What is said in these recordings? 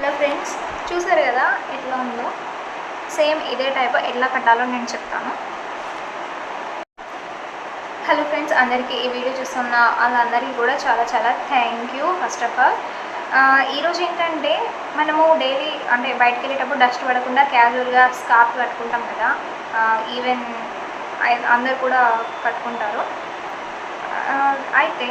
Hello friends చూసారు కదా ఎట్లా ఉందో? సేమ్ ఇదే టైప్ ఎట్లా కట్టాలో నేను చెప్తాను. హలో ఫ్రెండ్స్ అందరికీ ఈ వీడియో చూస్తున్న వాళ్ళందరికీ కూడా చాలా చాలా thank you first of all. ఈరోజు ఏంటంటే మనము డైలీ అంటే బయటకు వెళ్ళేటప్పుడు డస్ట్ పడకుండా క్యాజువల్గా స్కార్ఫ్ కట్టుకుంటాం కదా. ఈవెన్ అందరు కూడా కట్టుకుంటారు. అయితే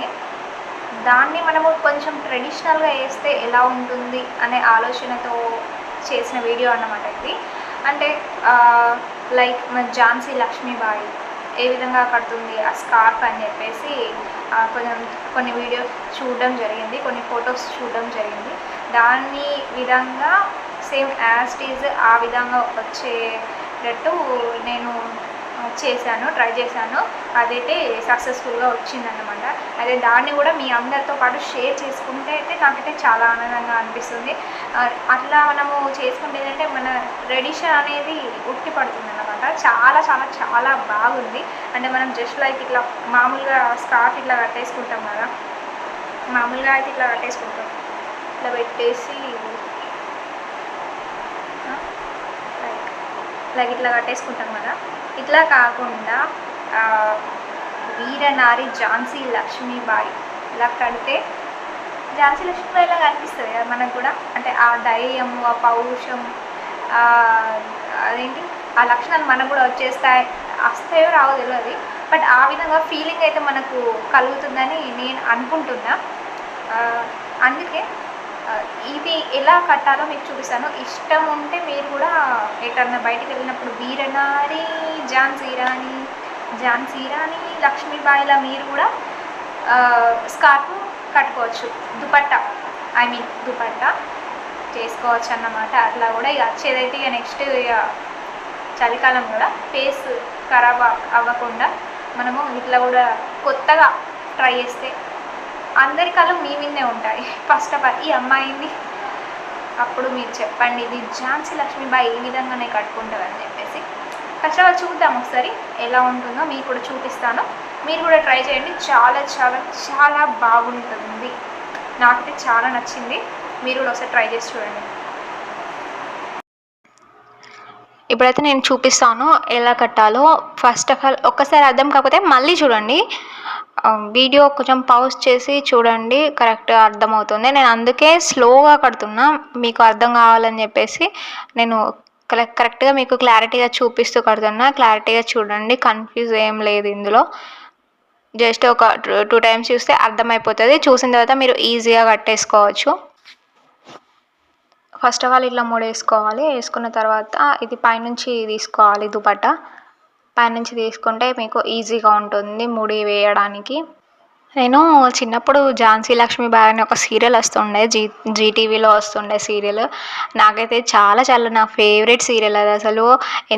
దాన్ని మనము కొంచెం ట్రెడిషనల్గా వేస్తే ఎలా ఉంటుంది అనే ఆలోచనతో చేసిన వీడియో అన్నమాట ఇది. అంటే లైక్ మన ఝాన్సీ లక్ష్మీబాయి ఏ విధంగా కడుతుంది ఆ స్కార్ఫ్ అని చెప్పేసి కొంచెం కొన్ని వీడియోస్ చూడడం జరిగింది కొన్ని ఫొటోస్ చూడడం జరిగింది. దాన్ని విధంగా సేమ్ యాజ్ ఈజ్ ఆ విధంగా వచ్చేటట్టు నేను చేశాను ట్రై చేశాను. అదైతే సక్సెస్ఫుల్గా వచ్చిందన్నమాట. అదే దాన్ని కూడా మీ అందరితో పాటు షేర్ చేసుకుంటే అయితే నాకైతే చాలా ఆనందంగా అనిపిస్తుంది. అట్లా మనము చేసుకుంటే ఏంటంటే మన ట్రెడిషన్ అనేది ఉట్టి పడుతుంది అనమాట చాలా చాలా చాలా బాగుంది. అంటే మనం జస్ట్ లైక్ ఇట్లా మామూలుగా స్కార్ఫ్ ఇట్లా కట్టేసుకుంటాం కదా. మామూలుగా అయితే ఇట్లా కట్టేసుకుంటాం. ఇట్లా పెట్టేసి లైక్ లైక్ ఇట్లా కట్టేసుకుంటాం కదా. ఇట్లా కాకుండా వీరనారి ఝాన్సీ లక్ష్మీబాయి ఇలా కడితే ఝాన్సీ లక్ష్మీబాయి ఇలా కనిపిస్తుంది కదా మనకు కూడా. అంటే ఆ ధైర్యము ఆ పౌరుషం అదేంటి? ఆ లక్షణాలు మనకు కూడా వచ్చేస్తాయి వస్తాయో రావో తెలియదు బట్ ఆ విధంగా ఫీలింగ్ అయితే మనకు కలుగుతుందని నేను అనుకుంటున్నా. అందుకే ఇది ఎలా కట్టాలో మీకు చూపిస్తాను. ఇష్టం ఉంటే మీరు కూడా ఎటన్నా బయటికి వెళ్ళినప్పుడు వీరనారి ఝాన్సీ రాణి ఝాన్సీ రాణి లక్ష్మీబాయిలా మీరు కూడా స్కార్ఫ్ కట్టుకోవచ్చు. దుపట్టా ఐ మీన్ దుపట్టా చేసుకోవచ్చు అన్నమాట. అట్లా కూడా ఇక వచ్చేదైతే ఇక నెక్స్ట్ ఇక చలికాలం కూడా ఫేస్ ఖరాబ్ అవ్వకుండా మనము ఇట్లా కూడా కొత్తగా ట్రై చేస్తే అందరి కళ్ళు మీ మీదే ఉంటాయి. ఫస్ట్ ఆఫ్ ఆల్ ఈ అమ్మాయిని అప్పుడు మీరు చెప్పండి ఇది ఝాన్సీ లక్ష్మీబాయి ఈ విధంగానే కట్టుకుంటుంది అని చెప్పేసి. ఫస్ట్ ఆఫ్ ఆల్ చూద్దాం ఒకసారి ఎలా ఉంటుందో మీకు కూడా చూపిస్తాను. మీరు కూడా ట్రై చేయండి. చాలా చాలా చాలా బాగుంటుంది. నాకైతే చాలా నచ్చింది. మీరు కూడా ఒకసారి ట్రై చేసి చూడండి. ఇప్పుడైతే నేను చూపిస్తాను ఎలా కట్టాలో. ఫస్ట్ ఆఫ్ ఆల్ ఒక్కసారి అర్థం కాకపోతే మళ్ళీ చూడండి. వీడియో కొంచెం పౌజ్ చేసి చూడండి కరెక్ట్గా అర్థమవుతుంది. నేను అందుకే స్లోగా కడుతున్నా మీకు అర్థం కావాలని చెప్పేసి నేను కరెక్ట్గా మీకు క్లారిటీగా చూపిస్తూ కడుతున్నా. క్లారిటీగా చూడండి కన్ఫ్యూజ్ ఏం లేదు ఇందులో. జస్ట్ ఒక టూ టైమ్స్ చూస్తే అర్థమైపోతుంది. చూసిన తర్వాత మీరు ఈజీగా కట్టేసుకోవచ్చు. ఫస్ట్ ఆఫ్ ఆల్ ఇట్లా మూడు వేసుకోవాలి వేసుకున్న తర్వాత ఇది పైనుంచి తీసుకోవాలి దుపట్టా. పైనుంచి తీసుకుంటే మీకు ఈజీగా ఉంటుంది ముడి వేయడానికి. నేను చిన్నప్పుడు ఝాన్సీ లక్ష్మీబాయి అని ఒక సీరియల్ వస్తుండే జీ జీటీవీలో వస్తుండే సీరియల్. నాకైతే చాలా చాలా నా ఫేవరెట్ సీరియల్ అది. అసలు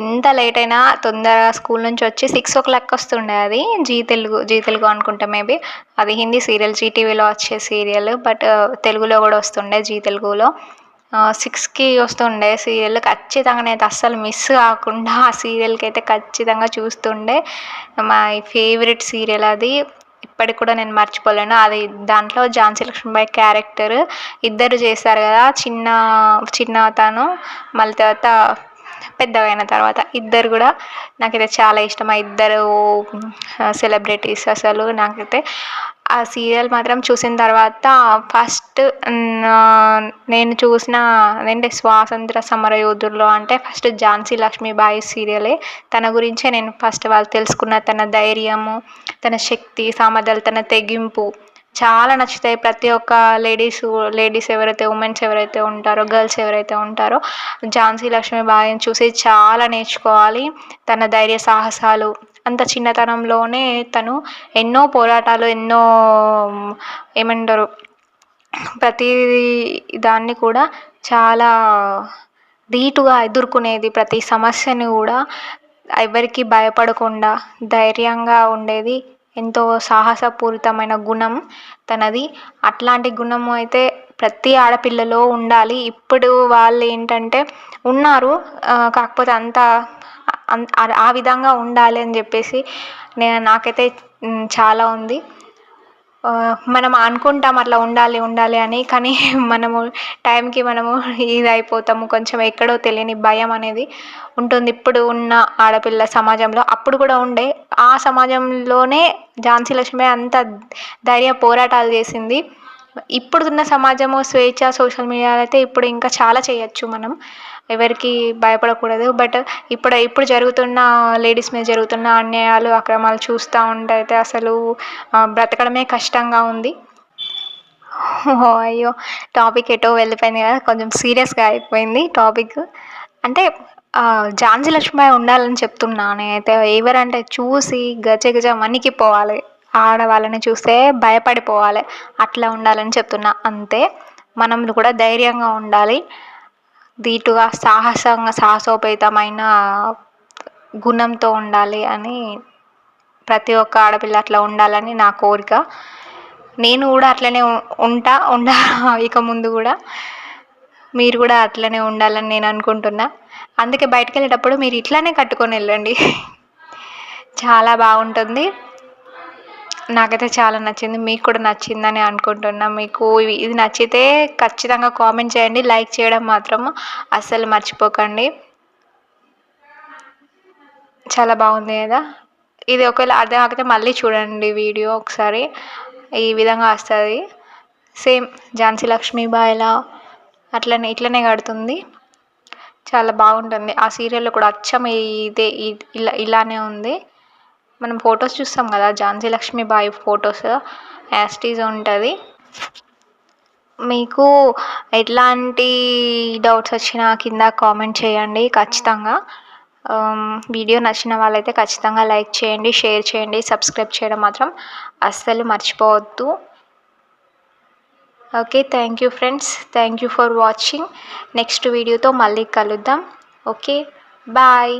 ఎంత లేట్ అయినా తొందరగా స్కూల్ నుంచి వచ్చి సిక్స్ ఓ క్లాక్ వస్తుండే అది జీ తెలుగు జీ తెలుగు అనుకుంటా మేబీ. అది హిందీ సీరియల్ జీటీవీలో వచ్చే సీరియల్ బట్ తెలుగులో కూడా వస్తుండే జీ తెలుగులో. సిక్స్కి వస్తుండే సీరియల్ ఖచ్చితంగా నేను అస్సలు మిస్ కాకుండా ఆ సీరియల్కి అయితే ఖచ్చితంగా చూస్తుండే. మై ఫేవరెట్ సీరియల్ అది. ఇప్పటికి కూడా నేను మర్చిపోలేను. అది దాంట్లో ఝాన్సీ లక్ష్మీబాయి క్యారెక్టర్ ఇద్దరు చేస్తారు కదా చిన్న చిన్న తను మళ్ళీ తర్వాత పెద్దవైన తర్వాత ఇద్దరు కూడా నాకైతే చాలా ఇష్టం. ఆ ఇద్దరు సెలబ్రిటీస్ అసలు నాకైతే ఆ సీరియల్ మాత్రం చూసిన తర్వాత ఫస్ట్ నేను చూసిన అదేంటి స్వాతంత్ర సమర యోధుల్లో అంటే ఫస్ట్ ఝాన్సీ లక్ష్మీబాయి సీరియలే. తన గురించే నేను ఫస్ట్ వాళ్ళు తెలుసుకున్న తన ధైర్యము తన శక్తి సామర్థ్యాలు తన తెగింపు చాలా నచ్చుతాయి. ప్రతి ఒక్క లేడీస్ లేడీస్ ఎవరైతే ఉమెన్స్ ఎవరైతే ఉంటారో గర్ల్స్ ఎవరైతే ఉంటారో ఝాన్సీ లక్ష్మీబాయిని చూసి చాలా నేర్చుకోవాలి. తన ధైర్య సాహసాలు అంత చిన్నతనంలోనే తను ఎన్నో పోరాటాలు ఎన్నో ఏమంటారు ప్రతి దాన్ని కూడా చాలా ధీటుగా ఎదుర్కొనేది ప్రతి సమస్యని కూడా ఎవరికి భయపడకుండా ధైర్యంగా ఉండేది ఎంతో సాహసపూరితమైన గుణం తనది. అట్లాంటి గుణం అయితే ప్రతి ఆడపిల్లలో ఉండాలి. ఇప్పుడు వాళ్ళు ఏంటంటే ఉన్నారు కాకపోతే అంత ఆ- ఆ విధంగా ఉండాలి అని చెప్పేసి నేను నాకైతే చాలా ఉంది. మనం అనుకుంటాం అట్లా ఉండాలి ఉండాలి అని కానీ మనము టైంకి మనము ఇది అయిపోతాము కొంచెం ఎక్కడో తెలియని భయం అనేది ఉంటుంది. ఇప్పుడు ఉన్న ఆడపిల్ల సమాజంలో అప్పుడు కూడా ఉండే. ఆ సమాజంలోనే ఝాన్సీ లక్ష్మి అంత ధైర్య పోరాటాలు చేసింది. ఇప్పుడున్న సమాజము స్వేచ్ఛ సోషల్ మీడియాలో అయితే ఇప్పుడు ఇంకా చాలా చేయొచ్చు మనం. ఎవరికి భయపడకూడదు. బట్ ఇప్పుడు ఇప్పుడు జరుగుతున్న లేడీస్ మీద జరుగుతున్న అన్యాయాలు అక్రమాలు చూస్తూ ఉంటే అయితే అసలు బ్రతకడమే కష్టంగా ఉంది. ఓ అయ్యో టాపిక్ ఎటో వెళ్ళిపోయింది కదా కొంచెం సీరియస్గా అయిపోయింది టాపిక్. అంటే ఝాన్సీ లక్ష్మీబాయి ఉండాలని చెప్తున్నా నేనైతే. ఎవరంటే చూసి గజ గజ వణికిపోవాలి. ఆడవాళ్ళని చూస్తే భయపడిపోవాలి. అట్లా ఉండాలని చెప్తున్నా. అంతే. మనం కూడా ధైర్యంగా ఉండాలి. దీటుగా సాహసంగా సాహసోపేతమైన గుణంతో ఉండాలి అని ప్రతి ఒక్క ఆడపిల్ల అట్లా ఉండాలని నా కోరిక. నేను కూడా అట్లనే ఉంటా ఉండా ఇక ముందు కూడా. మీరు కూడా అట్లనే ఉండాలని నేను అనుకుంటున్నా. అందుకే బయటకు వెళ్ళేటప్పుడు మీరు ఇట్లానే కట్టుకొని వెళ్ళండి. చాలా బాగుంటుంది. నాకైతే చాలా నచ్చింది. మీకు కూడా నచ్చిందని అనుకుంటున్నా. మీకు ఇది నచ్చితే ఖచ్చితంగా కామెంట్ చేయండి. లైక్ చేయడం మాత్రం అస్సలు మర్చిపోకండి. చాలా బాగుంది కదా. ఇది ఒకవేళ అర్థం కాకపోతే మళ్ళీ చూడండి వీడియో ఒకసారి. ఈ విధంగా వస్తుంది. సేమ్ ఝాన్సీ లక్ష్మీబాయిలా అట్లనే ఇట్లనే కడుతుంది. చాలా బాగుంటుంది. ఆ సీరియల్లో కూడా అచ్చం ఇదే ఇలా ఇలానే ఉంది. మనం ఫొటోస్ చూస్తాం కదా ఝాన్సీ లక్ష్మీబాయి ఫొటోస్ యాస్టీజ్ ఉంటుంది. మీకు ఎట్లాంటి డౌట్స్ వచ్చినా కింద కామెంట్ చేయండి ఖచ్చితంగా. Um, వీడియో నచ్చిన వాళ్ళైతే ఖచ్చితంగా లైక్ చేయండి షేర్ చేయండి సబ్స్క్రైబ్ చేయడం మాత్రం అస్సలు మర్చిపోవద్దు. Okay thank you friends thank you for watching. Next వీడియోతో మళ్ళీ కలుద్దాం. Okay bye.